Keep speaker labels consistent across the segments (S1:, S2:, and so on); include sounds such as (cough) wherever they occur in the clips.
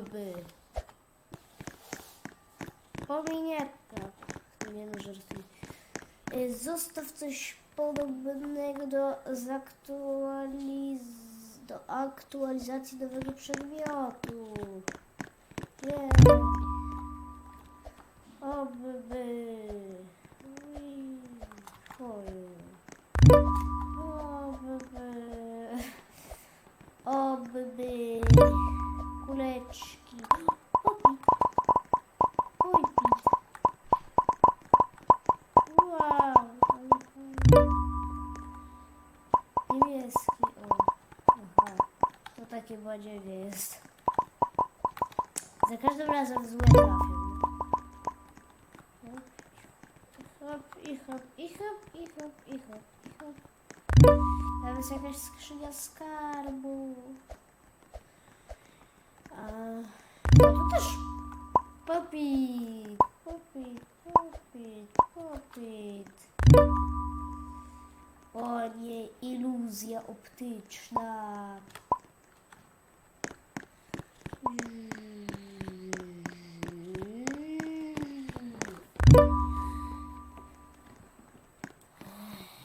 S1: by. Pominięta. Nie no, żartuję. Y, Zostaw coś podobnego do zaktualiz... do aktualizacji nowego przedmiotu. Nie. Oby Oj. To takie badziewie jest. Za każdym razem złe trafią. Hop, i hop, i hop, i hop, i hop, i hop. Tam jest jakaś skrzynia skarbu. A no to też popit, popit, popit, popit. O nie, iluzja optyczna.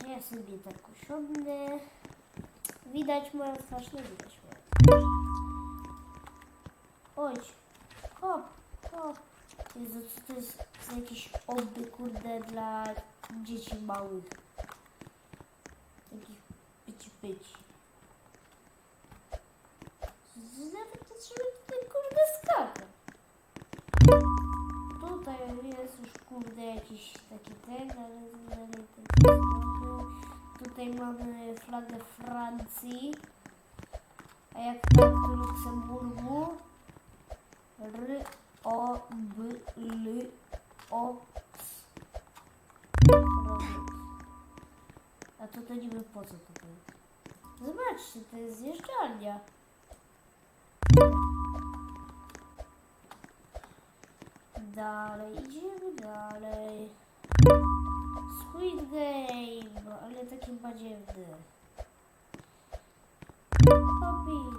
S1: Ja sobie tak usiądę. Widać moją twarz, nie widać moją. Oj, hop, hop. Jezu, co to jest za jakieś oby, kurde, dla dzieci małych. Takich pyci pyci. Tutaj jest już, kurde, jakiś taki ten, ale dalej ten Tutaj mamy flagę Francji. A jak tak Luksemburgu? R, O, B, L, O, S. A to niby po co to jest? Zobaczcie, to jest zjeżdżalnia. Dalej, idziemy dalej. Squid Game, ale taki badziewny. Hobbit.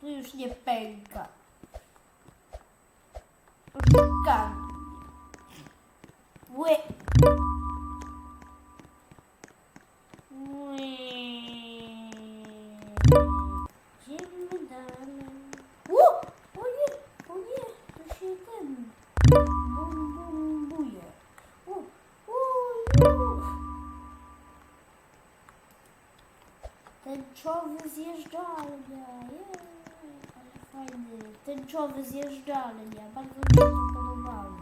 S1: Tu już nie pęka. Szukam. Ły. Zjeżdżalnia. Jej, ale fajny. Tęczowy zjeżdżalnia. Bardzo mi się to podobało.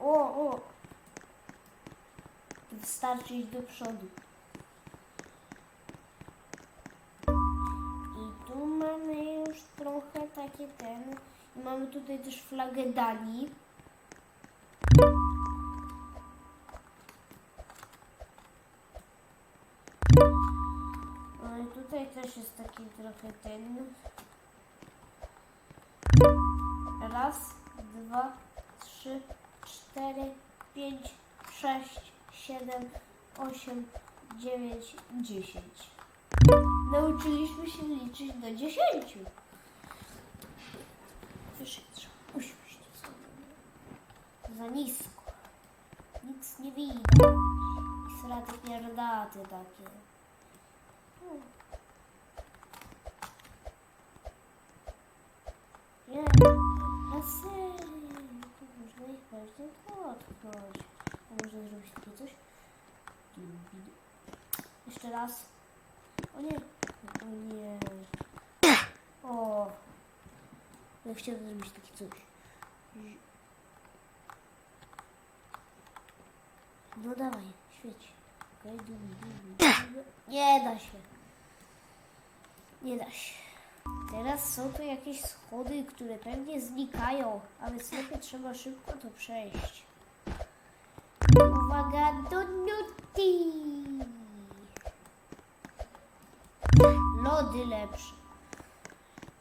S1: O, o. Wystarczy iść do przodu. I tu mamy już trochę takie ten. Mamy tutaj też flagę Danii. Tutaj też jest taki trochę ten. Raz, dwa, trzy, cztery, pięć, sześć, siedem, osiem, dziewięć, dziesięć. Nauczyliśmy się liczyć do dziesięciu. Wyżej trzeba usiąść sobie. Za nisko. Nic nie widać. Sraty pierdaty takie. Hmm. Dotknąć. A można zrobić takie coś? Jeszcze raz. O nie. O nie. O. Ja chciałem zrobić takie coś. No dawaj, świeć. Okej, dum, dum, dum. Nie da się. Nie da się. Teraz są tu jakieś schody, które pewnie znikają, a więc lepiej trzeba szybko to przejść. Uwaga, do nuty! Lody lepsze.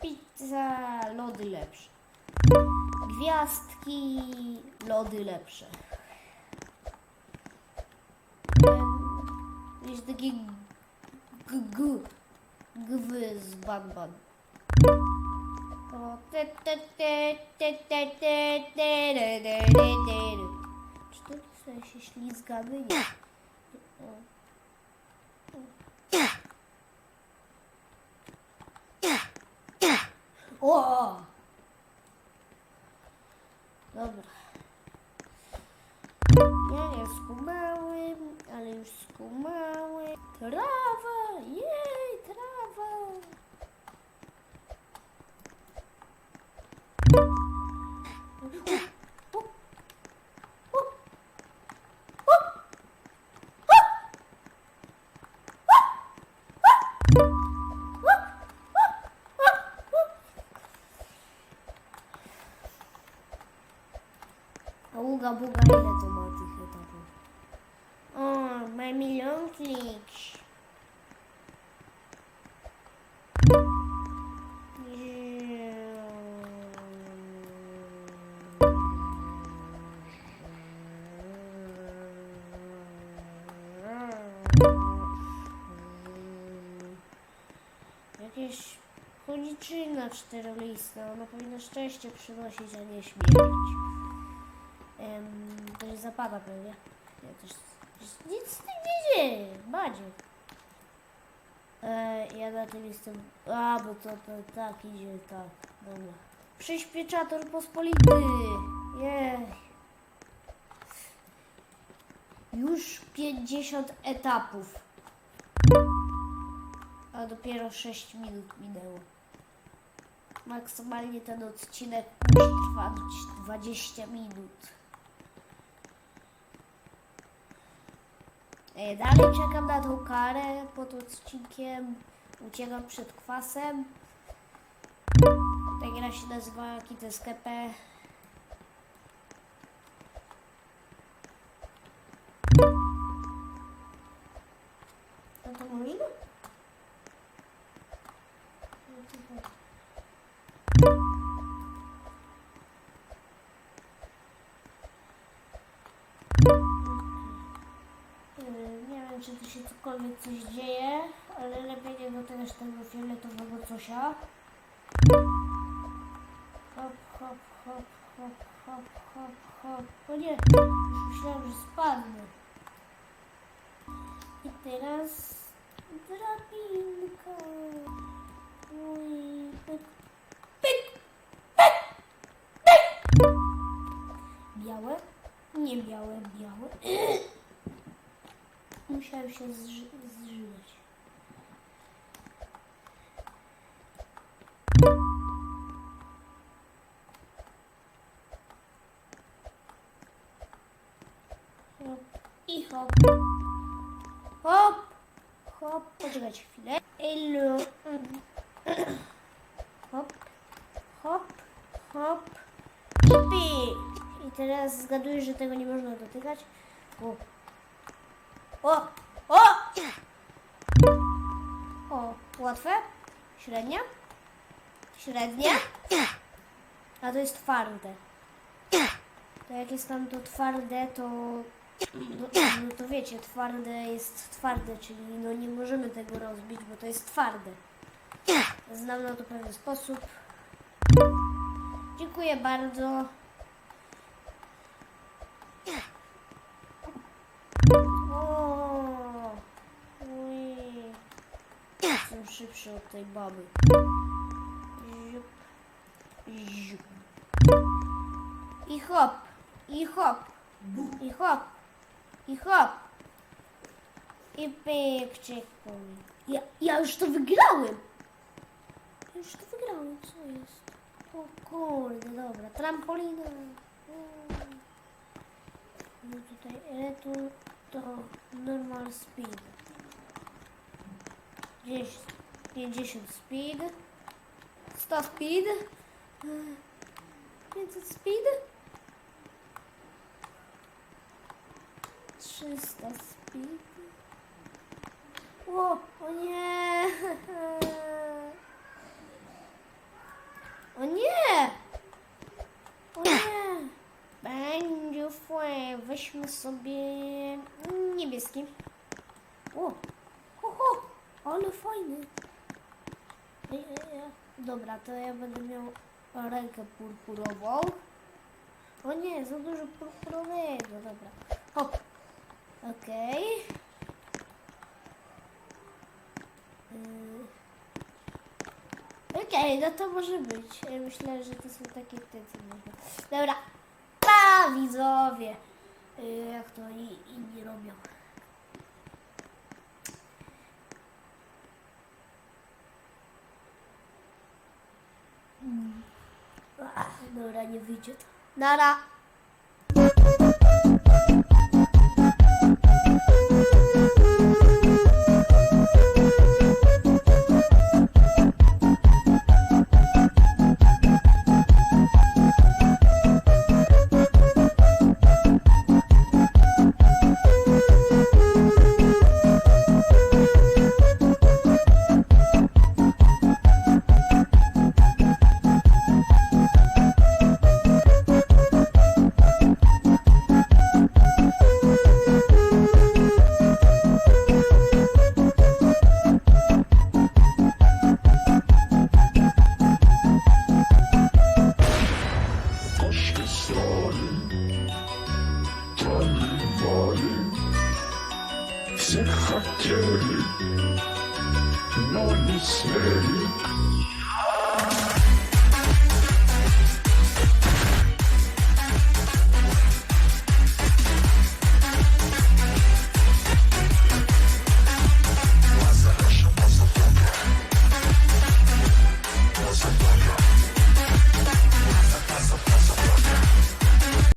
S1: Pizza, lody lepsze. Gwiazdki, lody lepsze. Jest takie g, g. gwy z Batman. O, te, te, te, te, te, te, A uga buga ile to ma tych etapów? O, ma milion klik. Jakieś koniczyna czterolista, ona powinna szczęście przynosić, a nie śmierć. Em, to się zapada. Nie, coś, coś, nic z tym nie dzieje. Badzie. E, ja na tym jestem. A, bo to, to tak idzie, tak. Dobra. Przyspieczator pospolity. Jej. Już 50 etapów. A dopiero 6 minut minęło. Maksymalnie ten odcinek trwać 20 minut. Dalej czekam na tą karę pod odcinkiem. Uciekam przed kwasem. Ta gra się nazywa Kiteskepe. Wiem, czy tu się cokolwiek coś dzieje, ale lepiej nie dotykać tego fioletowego cosia. Hop, hop, hop, hop, hop, hop, hop. O nie, już myślałem, że spadnę. I teraz drabinka. Oj, pyk, pyk, pyk, pyk. Białe? Nie białe, białe. (clears throat) Musiałem się zży- zżywać. Hop I hop. Hop. Hop. Poczekajcie chwilę. Elu. (clears throat) Hop. Hop. Hop. Pyk. I teraz zgaduję, że tego nie można dotykać. O. O! O! O, łatwe? Średnia? Średnia? A to jest twarde. To jak jest tam to twarde, to... No, no to wiecie, twarde jest twarde, czyli no nie możemy tego rozbić, bo to jest twarde. Znam na to pewien sposób. Dziękuję bardzo. Szybszy od tej baby. Ziup, ziup. I hop, i hop, i hop, i hop. I pyk, checkpoint. Ja, ja już to wygrałem. Ja już to wygrałem, co jest? O kurde, dobra, trampolina. Mm. No tutaj retur to normal speed. 10, 50 speed. 100 speed. 500 speed. 300 speed. (laughs) O, o nie! O nie! O nie! Będzie fue. Weźmy sobie niebieski. O! Ho, ho! Ale fajny. Dobra, to ja będę miał rękę purpurową. O nie, za dużo purpurowego, dobra. Hop. Okej. Yy. Okej, no to może być. Myślę, że to są takie te, co można. Dobra. Pa, widzowie. Yy, jak to inni robią. Dobra, nie wyjdzie to. Nara.
S2: Slave.